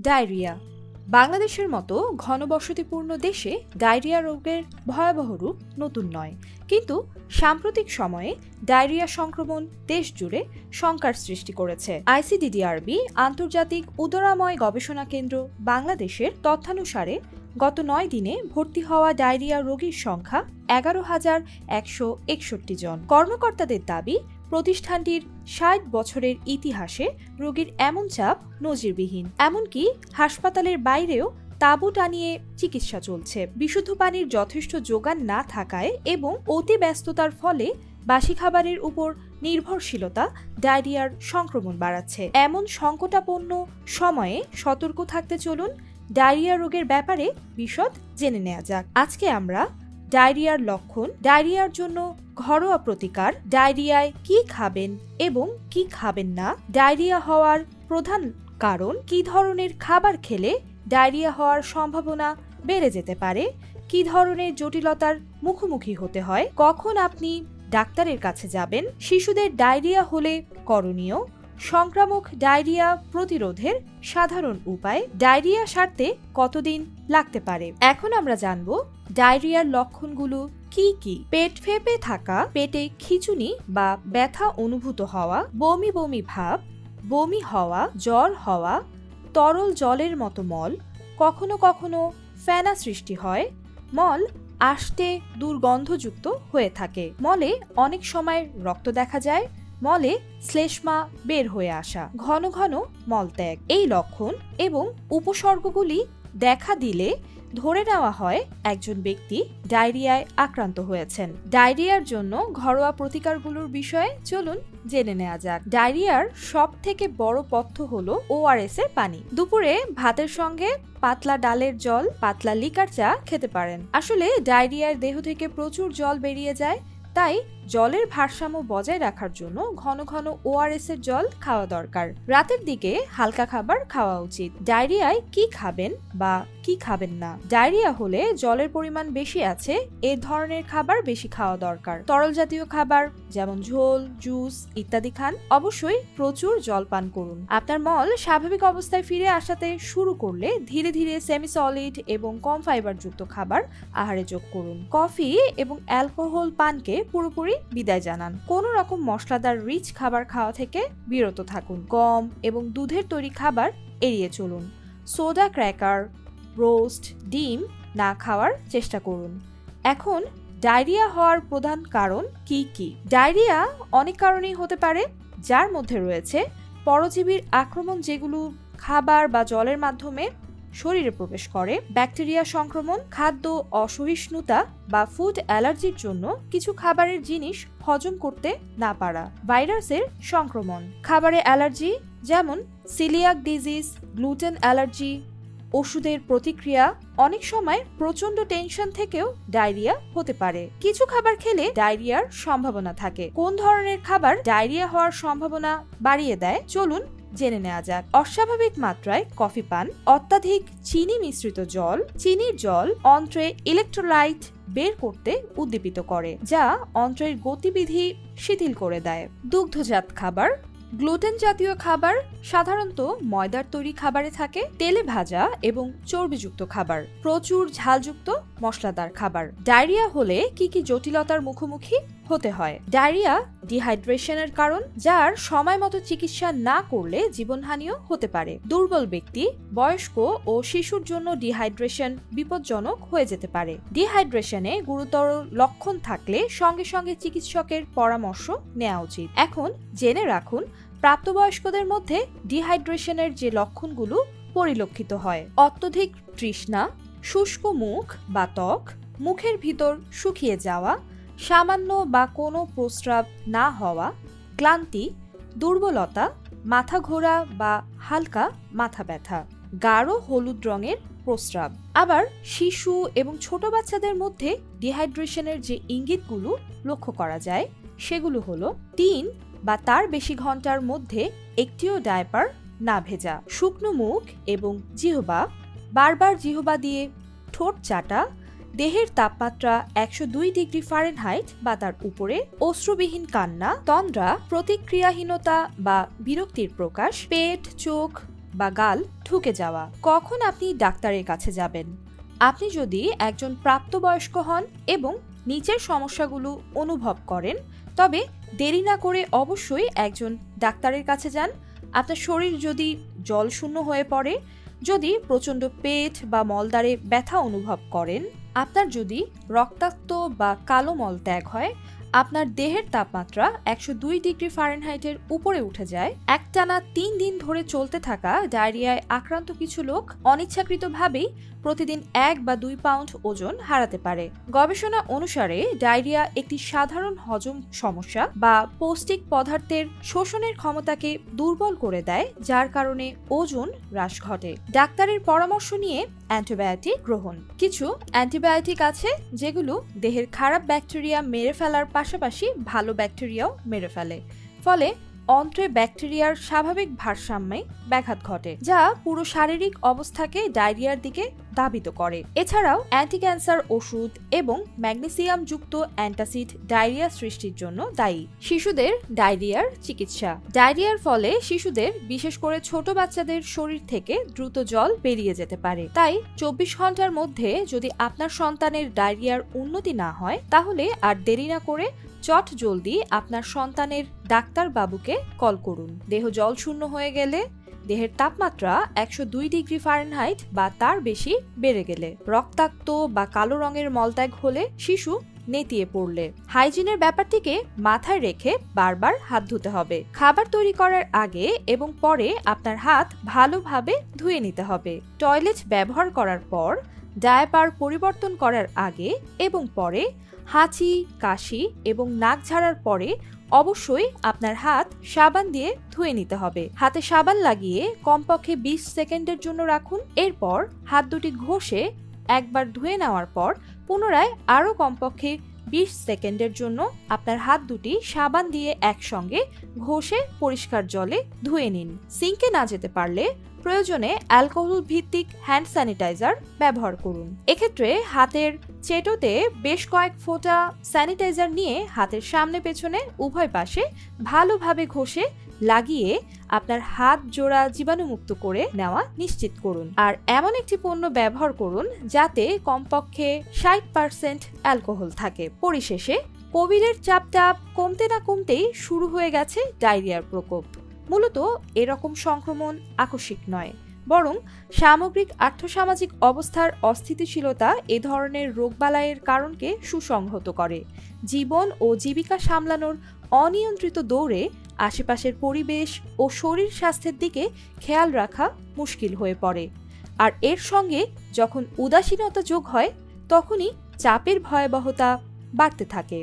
Diarrhoea. বাংলাদেশের মতো ঘনবসতিপূর্ণ দেশে ডায়রিয়া রোগের ভয়াবহ রূপ নতুন নয়। কিন্তু সাম্প্রতিক সময়ে ডায়রিয়া সংক্রমণ দেশ জুড়ে শঙ্কার সৃষ্টি করেছে। আইসিডিডিআরবি, আন্তর্জাতিক উদরাময় গবেষণা কেন্দ্র বাংলাদেশের তথ্যানুসারে গত নয় দিনে ভর্তি হওয়া ডায়রিয়া রোগীর সংখ্যা এগারো হাজার একশো একষট্টি জন। কর্মকর্তাদের দাবি প্রতিষ্ঠানটির ষাট বছরের ইতিহাসে রোগীর এমন চাপ নজিরবিহীন। এমনকি হাসপাতালের বাইরেও তাঁবু টানিয়ে চিকিৎসা চলছে। বিশুদ্ধ পানির যথেষ্ট যোগান না থাকায় এবং অতি ব্যস্ততার ফলে বাসি খাবারের উপর নির্ভরশীলতা, ডায়রিয়ার সংক্রমণ বাড়াচ্ছে। এমন সংকটাপন্ন সময়ে সতর্ক থাকতে চলুন। ডায়রিয়া রোগের ব্যাপারে বিশদ জেনে নেওয়া যাক। আজকে আমরা ডায়রিয়ার লক্ষণ, ডায়রিয়ার জন্য ঘরোয়া প্রতিকার, ডায়রিয়ায় কি খাবেন এবং কি খাবেন না, ডায়রিয়া হওয়ার প্রধান কারণ, কি ধরনের খাবার খেলে ডায়রিয়া হওয়ার সম্ভাবনা বেড়ে যেতে পারে, কি ধরনের জটিলতার মুখোমুখি হতে হয়, কখন আপনি ডাক্তারের কাছে যাবেন, শিশুদের ডায়রিয়া হলে করণীয় সংক্রামক ডায়রিয়া প্রতিরোধের সাধারণ উপায়। ডায়রিয়া সারতে কতদিন লাগতে পারে? এখন আমরা জানব ডায়রিয়ার লক্ষণগুলো কি কি? পেট ফেপে থাকা, পেটে খিচুনি বা ব্যথা অনুভূত হওয়া, বমি বমি ভাব, বমি হওয়া, জ্বর হওয়া, তরল জলের মতো মল, কখনো কখনো ফেনা সৃষ্টি হয়, মল আষ্টে দুর্গন্ধযুক্ত হয়ে থাকে। মলে অনেক সময় রক্ত দেখা যায় মলে শ্লেষ্মা বের হয়ে আসা, ঘন ঘন মলত্যাগ এই লক্ষণ এবং উপসর্গগুলি দেখা দিলে ধরে নেওয়া হয় একজন ব্যক্তি ডায়রিয়ায় আক্রান্ত হয়েছেন। ডায়রিয়ার জন্য ঘরোয়া প্রতিকারগুলোর বিষয়ে চলুন জেনে নেওয়া যাক। ডায়রিয়ার সব থেকে বড় পথ্য হলো ওআরএস এর পানি। দুপুরে ভাতের সঙ্গে পাতলা ডালের জল, পাতলা লিকার চা খেতে পারেন। আসলে ডায়রিয়ার দেহ থেকে প্রচুর জল বেরিয়ে যায় তাই জলের ভারসাম্য বজায় রাখার জন্য ঘন ঘন ওআরএস এর জল খাওয়া দরকার। রাতের দিকে হালকা খাবার খাওয়া উচিত। ডায়রিয়ায় কি খাবেন বা কি খাবেন না? ডায়রিয়া হলে জলের পরিমাণ বেশি আছে, এ ধরনের খাবার বেশি খাওয়া দরকার। তরল জাতীয় খাবার, যেমন ঝোল, জুস ইত্যাদি খান। অবশ্যই প্রচুর জল পান করুন। আপনার মল স্বাভাবিক অবস্থায় ফিরে আসাতে শুরু করলে ধীরে ধীরে সেমি সলিড এবং কম ফাইবারযুক্ত খাবার আহারে যোগ করুন। কফি এবং অ্যালকোহল পানকে পুরোপুরি বিদায় জানান। কোনো রকম মশলাদার রিচ খাবার খাওয়া থেকে বিরত থাকুন। গম এবং দুধের তৈরি খাবার এড়িয়ে চলুন। সোডা ক্র্যাকার, রোস্ট, ডিম না খাওয়ার চেষ্টা করুন। এখন ডায়রিয়া হওয়ার প্রধান কারণ কি কি? ডায়রিয়া অনেক কারণেই হতে পারে, যার মধ্যে রয়েছে পরজীবীর আক্রমণ যেগুলো খাবার বা জলের মাধ্যমে শরীরে প্রবেশ করে। ব্যাকটেরিয়া সংক্রমণ, খাদ্য অসহিষ্ণুতা বা ফুড অ্যালার্জির জন্য কিছু খাবারের জিনিস হজম করতে না পারা। ভাইরাসের সংক্রমণ। খাবারে অ্যালার্জি যেমন সিলিয়াক ডিজিজ গ্লুটেন অ্যালার্জি ওষুধের প্রতিক্রিয়া অনেক সময় প্রচণ্ড টেনশন থেকেও ডায়রিয়া হতে পারে। কিছু খাবার খেলে ডায়রিয়ার সম্ভাবনা থাকে। কোন ধরনের খাবার ডায়রিয়া হওয়ার সম্ভাবনা বাড়িয়ে দেয়? চলুন জেনে নেওয়া যাক। অস্বাভাবিক মাত্রায় কফি পান, অত্যাধিক চিনি মিশ্রিত জল, চিনির জল অন্ত্রে ইলেকট্রোলাইট বের করতে উদ্দীপিত করে, যা অন্ত্রের গতিবিধি শিথিল করে দেয়। দুগ্ধজাত খাবার গ্লুটেন জাতীয় খাবার, সাধারণত ময়দার তৈরি খাবারে থাকে, তেলে ভাজা এবং চর্বিযুক্ত খাবার, প্রচুর ঝালযুক্ত মশলাদার খাবার। ডায়রিয়া হলে কি কি জটিলতার মুখোমুখি? হতে হয়। ডায়রিয়া ডিহাইড্রেশনের কারণ, যার সময় মতো চিকিৎসা না করলে জীবনহানিও হতে পারে। দুর্বল ব্যক্তি, বয়স্ক ও শিশুর জন্য ডিহাইড্রেশন বিপজ্জনক হয়ে যেতে পারে। ডিহাইড্রেশনে গুরুতর লক্ষণ থাকলে সঙ্গে সঙ্গে চিকিৎসকের পরামর্শ নেওয়া উচিত। এখন জেনে রাখুন, প্রাপ্তবয়স্কদের মধ্যে ডিহাইড্রেশনের যে লক্ষণগুলো পরিলক্ষিত হয়। অত্যধিক তৃষ্ণা, শুষ্ক মুখ বা ত্বক, মুখের ভিতর শুকিয়ে যাওয়া সামান্য বা কোনো প্রস্রাব না হওয়া, ক্লান্তি, দুর্বলতা, মাথা ঘোরা বা হালকা মাথা ব্যথা, গাঢ় হলুদ রঙের প্রস্রাব। আবার শিশু এবং ছোট বাচ্চাদের মধ্যে ডিহাইড্রেশনের যে ইঙ্গিতগুলো লক্ষ্য করা যায়, সেগুলো হলো তিন বা তার বেশি ঘণ্টার মধ্যে একটিও ডায়পার না ভেজা, শুকনো মুখ এবং জিহবা, বারবার জিহবা দিয়ে ঠোঁট চাটা দেহের তাপমাত্রা একশো দুই ডিগ্রি ফারেনহাইট বা তার উপরে, অশ্রুবিহীন কান্না, তন্দ্রা, প্রতিক্রিয়াহীনতা বা বিরক্তির প্রকাশ, পেট, চোখ বা গাল ঢুকে যাওয়া। কখন আপনি ডাক্তারের কাছে যাবেন? আপনি যদি একজন প্রাপ্তবয়স্ক হন এবং নিচের সমস্যাগুলো অনুভব করেন, তবে দেরি না করে অবশ্যই একজন ডাক্তারের কাছে যান। আপনার শরীর যদি জলশূন্য হয়ে পড়ে, যদি প্রচণ্ড পেট বা মলদ্বারে ব্যথা অনুভব করেন আপনার যদি রক্তাক্ত বা কালো মল ত্যাগ হয় আপনার দেহের তাপমাত্রা একশো দুই ডিগ্রি ফারেনহাইটের উপরে উঠে যায়। একটানা তিন দিন ধরে চলতে থাকা ডায়রিয়ায় আক্রান্ত কিছু লোক অনিচ্ছাকৃতভাবেই প্রতিদিন এক বা দুই পাউন্ড ওজন হারাতে পারে। গবেষণা অনুসারে ডায়রিয়া একটি সাধারণ হজম সমস্যা বা পৌষ্টিক পদার্থের শোষণের ক্ষমতাকে দুর্বল করে দেয়, যার কারণে ওজন হ্রাস ঘটে। ডাক্তারের পরামর্শ নিয়ে অ্যান্টিবায়োটিক গ্রহণ। কিছু অ্যান্টিবায়োটিক আছে যেগুলো দেহের খারাপ ব্যাকটেরিয়া মেরে ফেলার পাশাপাশি ভালো ব্যাকটেরিয়াও মেরে ফেলে। ফলে অন্ত্রে ব্যাকটেরিয়ার স্বাভাবিক ভারসাম্যে ব্যাঘাত ঘটে, যা পুরো শারীরিক অবস্থাকে ডায়রিয়ার দিকে ধাবিত করে। এছাড়াও অ্যান্টি ক্যান্সার ওষুধ এবং ম্যাগনেসিয়াম যুক্ত অ্যান্টাসিড ডায়রিয়া সৃষ্টির জন্য দায়ী। শিশুদের ডায়রিয়ার চিকিৎসা। ডায়রিয়ার ফলে শিশুদের, বিশেষ করে ছোট বাচ্চাদের শরীর থেকে দ্রুত জল বেরিয়ে যেতে পারে। তাই চব্বিশ ঘণ্টার মধ্যে যদি আপনার সন্তানের ডায়রিয়ার উন্নতি না হয়, তাহলে আর দেরি না করে চট জলদি আপনার সন্তানের ডাক্তার বাবুকে কল করুন। দেহ জল শূন্য হয়ে গেলে দেহের তাপমাত্রা একশো দুই ডিগ্রি ফারেনহাইট বা তার বেশি বেড়ে গেলে। রক্তাক্ত বা কালো রঙের মলত্যাগ হলে শিশু নেতিয়ে পড়লে। হাইজিনের ব্যাপারটিকে মাথায় রেখে বারবার হাত ধুতে হবে। খাবার তৈরি করার আগে এবং পরে আপনার হাত ভালোভাবে ধুয়ে নিতে হবে। টয়লেট ব্যবহার করার পর, ডায়াপার পরিবর্তন করার আগে এবং পরে হাঁচি, কাশি এবং নাক ঝাড়ার পরে অবশ্যই আপনার হাত সাবান দিয়ে ধুয়ে নিতে হবে। হাতে সাবান লাগিয়ে কমপক্ষে বিশ সেকেন্ডের জন্য রাখুন। এরপর হাত দুটি ঘষে একবার ধুয়ে নেওয়ার পর পুনরায় আরও কমপক্ষে বিশ সেকেন্ডের জন্য আপনার হাত দুটি সাবান দিয়ে একসঙ্গে ঘষে পরিষ্কার জলে ধুয়ে নিন। সিঙ্কে না যেতে পারলে প্রয়োজনে অ্যালকোহল ভিত্তিক হ্যান্ড স্যানিটাইজার ব্যবহার করুন। এক্ষেত্রে হাতের চেটোতে বেশ কয়েক ফোঁটা স্যানিটাইজার নিয়ে হাতের সামনে পেছনে উভয় পাশে ভালোভাবে ঘষে লাগিয়ে আপনার হাত জোড়া জীবাণুমুক্ত করে নেওয়া নিশ্চিত করুন। আর এমন একটি পণ্য ব্যবহার করুন যাতে কমপক্ষে ষাট পার্সেন্ট অ্যালকোহল থাকে। পরিশেষে কোভিডের চাপটা কমতে না কমতেই শুরু হয়ে গেছে ডায়রিয়ার প্রকোপ। মূলত এরকম সংক্রমণ আকস্মিক নয়, বরং সামগ্রিক আর্থসামাজিক অবস্থার অস্থিতিশীলতা এ ধরনের রোগবালাইয়ের কারণকে সুসংহত করে। জীবন ও জীবিকা সামলানোর অনিয়ন্ত্রিত দৌড়ে আশেপাশের পরিবেশ ও শরীর স্বাস্থ্যের দিকে খেয়াল রাখা মুশকিল হয়ে পড়ে। আর এর সঙ্গে যখন উদাসীনতা যোগ হয়, তখনই চাপের ভয়াবহতা বাড়তে থাকে।